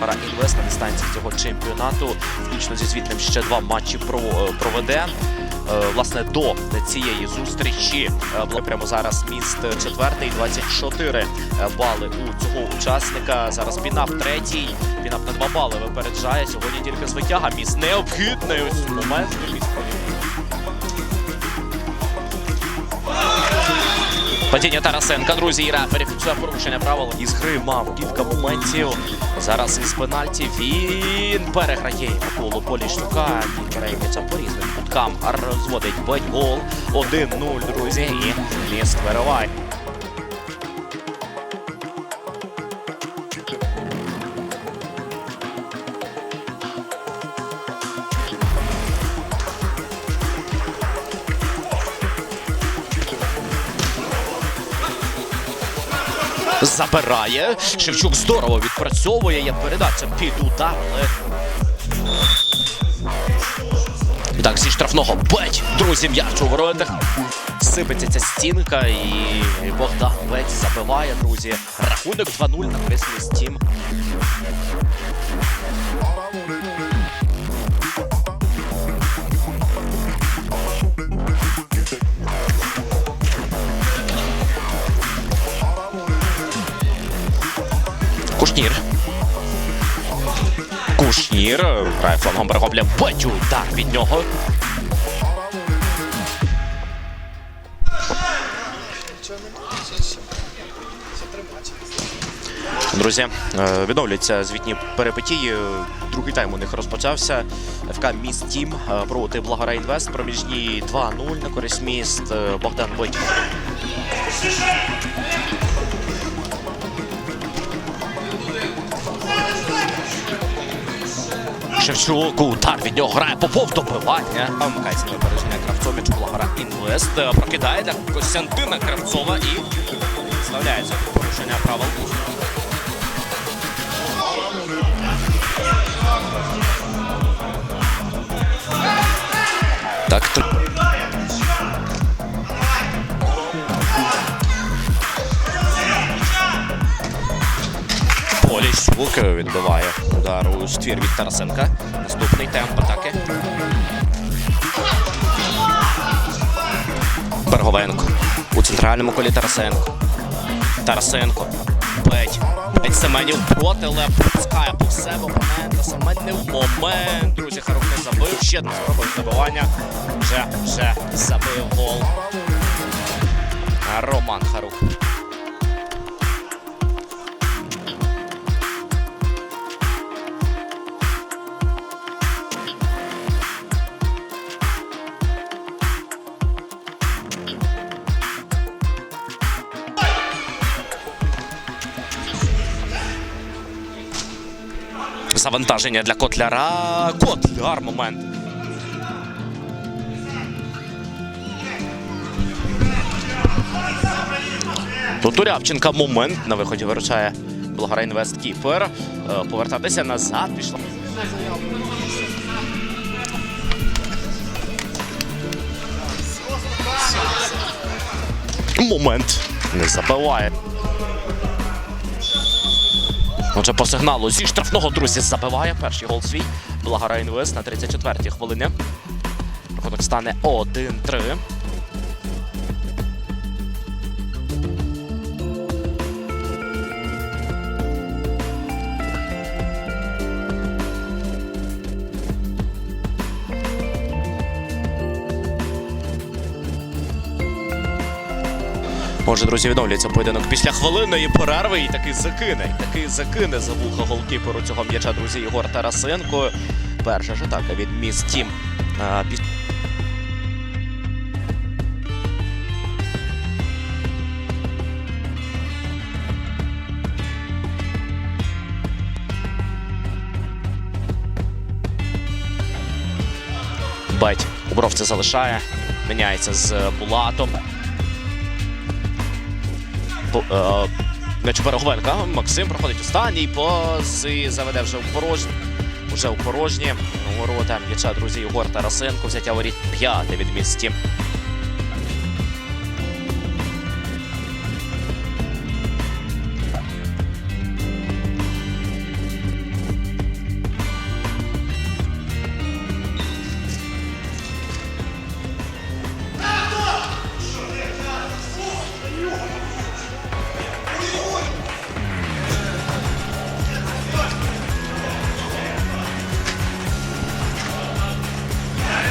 Пара інвест на дистанції цього чемпіонату, включно зі звітним ще два матчі прово- проведе. Е, Власне, до цієї зустрічі е, прямо зараз міст четвертий, 24 бали у цього учасника. Зараз Пінап третій. Пінап на два бали випереджає. Сьогодні тільки звитяга. Міст необхідний. Ось момент. Міст Падіння Тарасенка, друзі, і рефері фіксує порушення правил із гри мав кілька моментів. Зараз із пенальті він переграє Миколу Поліщука. Він перейметься по різним куткам, розводить бить гол. 1-0, друзі, і ліс вириває. Забирає. Шевчук здорово відпрацьовує. Є передача під удар, але. Так, зі штрафного беть, друзі, м'яч у воротах. Сипеться ця стінка і Богдан Беть забиває, друзі. Рахунок 2-0 на користь стім. Кушнір. Кушнір. Грає перехоплює бить удар від нього. Друзі, е, відновлюються звітні перипетії. Другий тайм у них розпочався. ФК Міст Тім е, проти Благора Інвест. Проміжні 2-0 на користь міст. Е, Богдан Бить. Шевчук, удар від нього грає Попов добивання. Вмикається на випередження Кравцович, Благора Інвест. Е, Прокидає для Костянтина Кравцова і вставляється порушення правил. Поліщук відбиває удар у ствір від Тарасенка. Наступний темп атаки. Берговенко. У центральному колі Тарасенко. Тарасенко. Беть. Беть Семенів проти, але пропускає по себе опонента. Семенів момент. Друзі, Харук не забив. Ще одна спроба забивання. Вже, вже забив гол. Роман Харук. Завантаження для Котляра. Котляр момент. Тут у Рябченка момент на виході виручає Болгара Інвест Кіпер. Е, Повертатися назад пішла. Момент. Не забиває. Отже, по сигналу зі штрафного друзі забиває перший гол свій. Благара Інвест на 34-й хвилині. Рахунок стане 1-3. Може, друзі, відновлюється поєдинок після хвилинної перерви і таки закине. Таки закине за вуха голкіперу цього м'яча, друзі, Єгор Тарасенко. Перша ж атака від міст Тім. Бать, у бровці залишає. Міняється з Булатом. Е, М'яч Береговенка. Максим проходить останній пас і заведе вже у порожні. Уже у порожні ворота м'яча, друзі, Єгор Тарасенко. Взяття воріт п'яте від місті.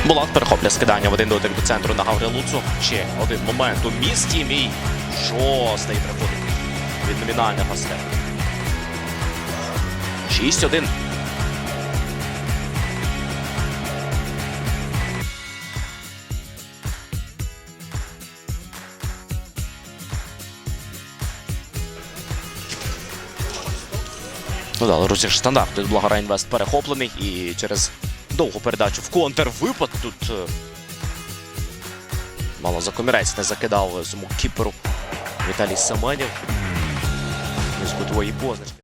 Булат перехоплює скидання в один дотик до центру на Гаврилуцу. Ще один момент у місті. Мій шостий приходить від номінального гостя. 6-1. Ну да, але розіграш стандарт. Тут Благора Інвест перехоплений і через довгу передачу в контрвипад тут е, мало за комірець не закидав цьому кіперу Віталій Семенів. Із кутової позначки.